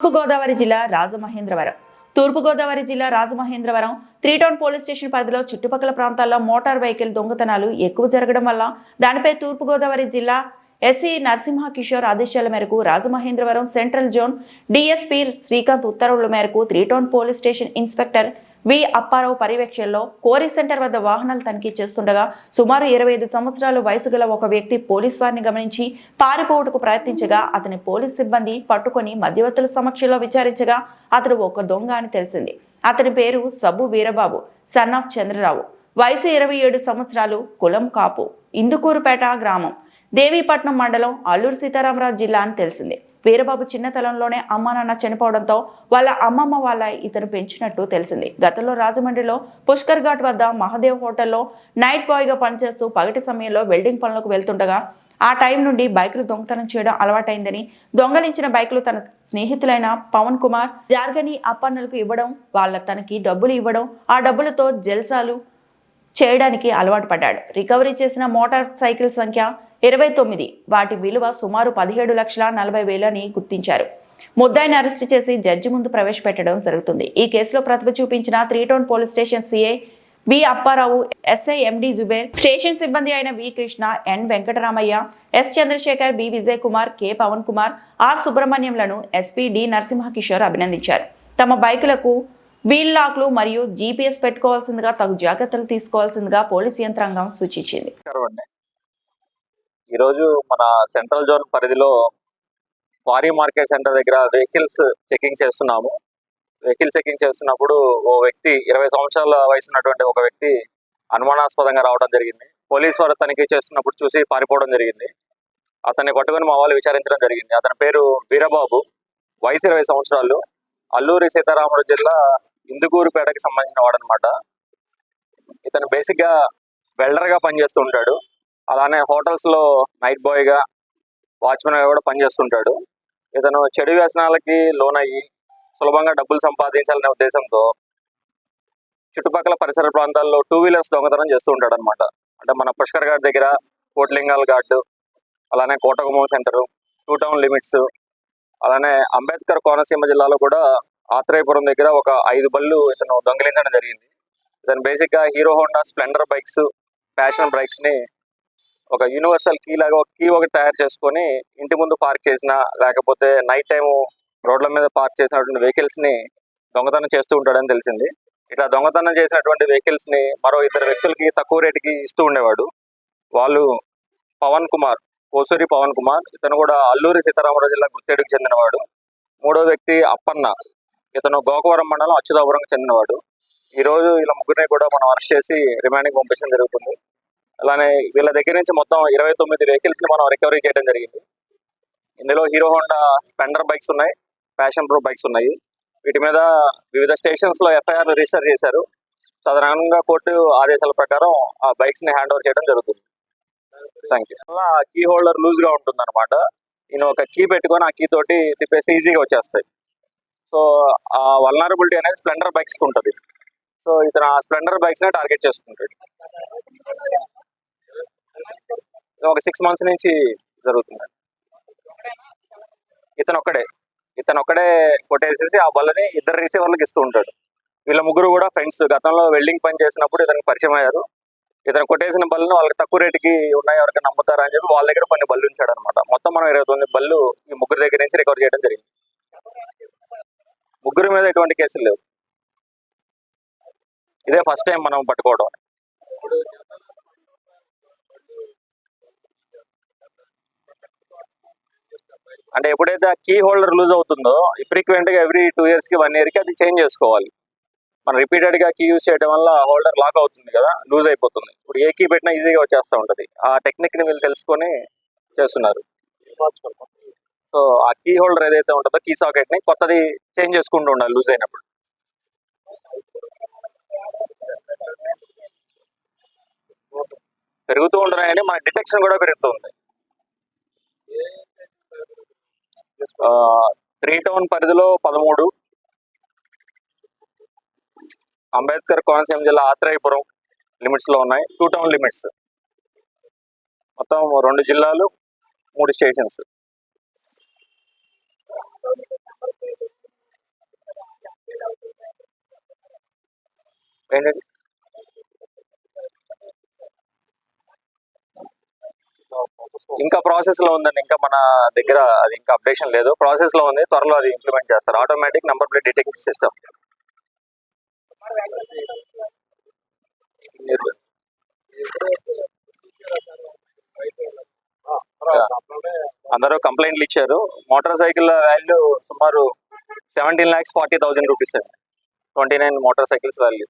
తూర్పుగోదావరి జిల్లా రాజమహేంద్రవరం. తూర్పుగోదావరి జిల్లా Rajamahendravaram three town police station పరిధిలో చుట్టుపక్కల ప్రాంతాల్లో మోటార్ వెహికల్ దొంగతనాలు ఎక్కువ జరగడం వల్ల దానిపై తూర్పుగోదావరి జిల్లా ఎస్సీ నరసింహ కిషోర్ ఆదేశాల మేరకు Rajamahendravaram central zone DSP Srikanth ఉత్తర్వుల మేరకు three town police station inspector V Apparao పర్యవేక్షణలో కోరి సెంటర్ వద్ద వాహనాలు తనిఖీ చేస్తుండగా సుమారు ఇరవై ఐదు సంవత్సరాల వయసు గల ఒక వ్యక్తి పోలీస్ వారిని గమనించి పారిపోవుటకు ప్రయత్నించగా అతని పోలీస్ సిబ్బంది పట్టుకొని మధ్యవర్తుల సమక్షంలో విచారించగా అతడు ఒక దొంగ అని తెలిసింది. అతని పేరు సబ్బు వీరబాబు సన్ ఆఫ్ చంద్రరావు. వయసు ఇరవై ఏడు సంవత్సరాలు కులం కాపు ఇందుకూరుపేట గ్రామం. దేవీపట్నం మండలం అల్లూరు సీతారామరాజు జిల్లా అని తెలిసింది. వీరబాబు చిన్నతనంలోనే అమ్మా నాన్న చనిపోవడంతో వాళ్ళ అమ్మమ్మ వాళ్ళ ఇతను పెంచినట్టు తెలిసింది. గతంలో రాజమండ్రిలో పుష్కర్ ఘాట్ వద్ద మహాదేవ్ హోటల్లో నైట్ బాయ్గా పనిచేస్తూ పగటి సమయంలో వెల్డింగ్ పనులకు వెళ్తుండగా ఆ టైం నుండి బైకులు దొంగతనం చేయడం అలవాటైందని దొంగలించిన బైకులు తన స్నేహితులైన పవన్ కుమార్ జార్గని అప్పన్నలకు ఇవ్వడం వాళ్ళ తనకి డబ్బులు ఇవ్వడం ఆ డబ్బులతో జల్సాలు చేయడానికి అలవాటు పడ్డాడు. రికవరీ చేసిన మోటార్ సైకిల్ సంఖ్య ఇరవై తొమ్మిది. వాటి విలువ సుమారు పదిహేడు లక్షల నలభై వేలని గుర్తించారు. ముద్దాయిని అరెస్ట్ చేసి జడ్జి ముందు ప్రవేశపెట్టడం జరుగుతుంది. ఈ కేసులో ప్రతిభ చూపించిన three town police station CI B Apparao SI MD Zuber station సిబ్బంది అయిన V Krishna N Venkataramaiah S Chandrasekhar B Vijay Kumar K Pawan Kumar R సుబ్రహ్మణ్యంలను SP D Narasimha Kishore అభినందించారు. తమ బైకులకు వీల్ లాక్లు మరియు జీపీఎస్ పెట్టుకోవాల్సిందిగా తగు జాగ్రత్తలు తీసుకోవాల్సిందిగా పోలీస్ యంత్రాంగం సూచించింది. ఈరోజు మన సెంట్రల్ జోన్ పరిధిలో క్వారీ మార్కెట్ సెంటర్ దగ్గర వెహికల్స్ చెకింగ్ చేస్తున్నాము. వెహికల్ చెకింగ్ చేస్తున్నప్పుడు ఓ వ్యక్తి ఇరవై సంవత్సరాల వయసు ఉన్నటువంటి ఒక వ్యక్తి అనుమానాస్పదంగా రావడం జరిగింది. పోలీస్ వారు తనిఖీ చేస్తున్నప్పుడు చూసి పారిపోవడం జరిగింది. అతన్ని పట్టుకొని మా వాళ్ళు విచారించడం జరిగింది. అతని పేరు వీరబాబు. వయసు ఇరవై సంవత్సరాలు. అల్లూరి సీతారాముడు జిల్లా ఇందుకూరుపేటకి సంబంధించిన వాడు ఇతను బేసిక్గా వెల్డర్గా పనిచేస్తూ ఉంటాడు. అలానే హోటల్స్లో నైట్ బాయ్గా వాచ్మెన్గా కూడా పనిచేస్తుంటాడు ఇతను చెడు వ్యసనాలకి లోనయ్యి సులభంగా డబ్బులు సంపాదించాలనే ఉద్దేశంతో చుట్టుపక్కల పరిసర ప్రాంతాల్లో టూ వీలర్స్ దొంగతనం చేస్తూ ఉంటాడు అనమాట అంటే మన పుష్కర్ ఘాట్ దగ్గర కోట్లింగాల్ ఘాట్ అలానే Kotagummam centre two town limits అలానే అంబేద్కర్ కోనసీమ జిల్లాలో కూడా ఆత్రేయపురం దగ్గర ఒక ఐదు బళ్ళు ఇతను దొంగిలించడం జరిగింది. ఇతను బేసిక్గా Hero Honda Splendor bikes Passion బైక్స్ని ఒక యూనివర్సల్ కీ లాగా ఒక కీ ఒకటి తయారు చేసుకొని ఇంటి ముందు పార్క్ చేసిన లేకపోతే నైట్ టైం రోడ్ల మీద పార్క్ చేసినటువంటి వెహికల్స్ని దొంగతనం చేస్తూ ఉంటాడని తెలిసింది. ఇట్లా దొంగతనం చేసినటువంటి వెహికల్స్ని మరో ఇద్దరు వ్యక్తులకి తక్కువ రేటుకి ఇస్తూ ఉండేవాడు. వాళ్ళు పవన్ కుమార్ కోసూరి పవన్ కుమార్ ఇతను కూడా అల్లూరి సీతారామరాజు జిల్లా గుర్తేడుకు చెందినవాడు. మూడో వ్యక్తి అప్పన్న ఇతను గోకవరం మండలం అచ్యుతాపురంకి చెందినవాడు. ఈ రోజు ముగ్గురిని కూడా మనం అరెస్ట్ చేసి రిమాండింగ్ పంపించడం జరుగుతుంది. అలానే వీళ్ళ దగ్గర నుంచి మొత్తం ఇరవై తొమ్మిది వెహికల్స్ని మనం రికవరీ చేయడం జరిగింది. ఇందులో హీరో హోండా స్పెండర్ బైక్స్ ఉన్నాయి ప్యాషన్ ప్రో బైక్స్ ఉన్నాయి. వీటి మీద వివిధ స్టేషన్స్లో ఎఫ్ఐఆర్ రిజిస్టర్ చేశారు. తదనంగా కోర్టు ఆదేశాల ప్రకారం ఆ బైక్స్ని హ్యాండ్ ఓవర్ చేయడం జరుగుతుంది. థ్యాంక్ యూ కీ హోల్డర్ లూజ్గా ఉంటుంది అనమాట నేను ఒక కీ పెట్టుకొని ఆ కీ తోటి తిప్పేసి ఈజీగా వచ్చేస్తాయి. సో ఆ వల్నరబిలిటీ అనేది స్ప్లెండర్ బైక్స్కి ఉంటుంది. సో ఇతను ఆ స్ప్లెండర్ బైక్స్ని టార్గెట్ చేసుకుంటాడు ఒక సిక్స్ మంత్స్ నుంచి జరుగుతుంది ఇతను ఒక్కడే. ఇతను ఒక్కడే కొట్టేసేసి ఆ బల్లని ఇద్దరు రిసీవర్లకు ఇస్తూ ఉంటాడు. వీళ్ళ ముగ్గురు కూడా ఫ్రెండ్స్ గతంలో వెల్డింగ్ పని చేసినప్పుడు ఇతనికి పరిచయం అయ్యారు. ఇతను కొట్టేసిన బల్లను వాళ్ళకి తక్కువ రేటుకి ఉన్నాయి ఎవరికి నమ్ముతారా అని చెప్పి వాళ్ళ దగ్గర కొన్ని బళ్ళు ఉంచాడు అనమాట మొత్తం మనం ఇరవై తొమ్మిది బళ్ళు ఈ ముగ్గురు దగ్గర నుంచి రికవర్ చేయడం జరిగింది. ముగ్గురు మీద ఎటువంటి కేసులు లేవు. ఇదే ఫస్ట్ టైం మనం పట్టుకోవడం. అంటే ఎప్పుడైతే ఆ కీ హోల్డర్ లూజ్ అవుతుందో ఫ్రీక్వెంట్గా ఎవ్రీ టూ ఇయర్స్కి వన్ ఇయర్కి అది చేంజ్ చేసుకోవాలి. మనం రిపీటెడ్గా కీ యూస్ చేయడం వల్ల హోల్డర్ లాక్ అవుతుంది కదా లూజ్ అయిపోతుంది. ఇప్పుడు ఏ కీ పెట్టినా ఈజీగా వచ్చేస్తూ ఉంటుంది. ఆ టెక్నిక్ని వీళ్ళు తెలుసుకొని చేస్తున్నారు. సో ఆ కీ హోల్డర్ ఏదైతే ఉంటుందో కీ సాకెట్ని కొత్తది చేంజ్ చేసుకుంటూ ఉండాలి లూజ్ అయినప్పుడు. పెరుగుతూ ఉంటున్నాయని మన డిటెక్షన్ కూడా పెరుగుతుంది త్రీ టౌన్ పరిధిలో పదమూడు. అంబేద్కర్ కోనసీమ జిల్లా ఆత్రాయపురం లిమిట్స్లో ఉన్నాయి. Two town limits. మొత్తం రెండు జిల్లాలు మూడు స్టేషన్స్. ఏంటండి ఇంకా ప్రాసెస్లో ఉందండి. ఇంకా మన దగ్గర అది ఇంకా అప్డేషన్ లేదు. ప్రాసెస్లో ఉంది. త్వరలో అది ఇంప్లిమెంట్ చేస్తారు. Automatic number plate detecting system అందరూ కంప్లైంట్లు ఇచ్చారు. మోటార్ సైకిల్ వాల్యూ సుమారు seventeen lakhs forty thousand rupees అండి. Twenty nine motorcycles value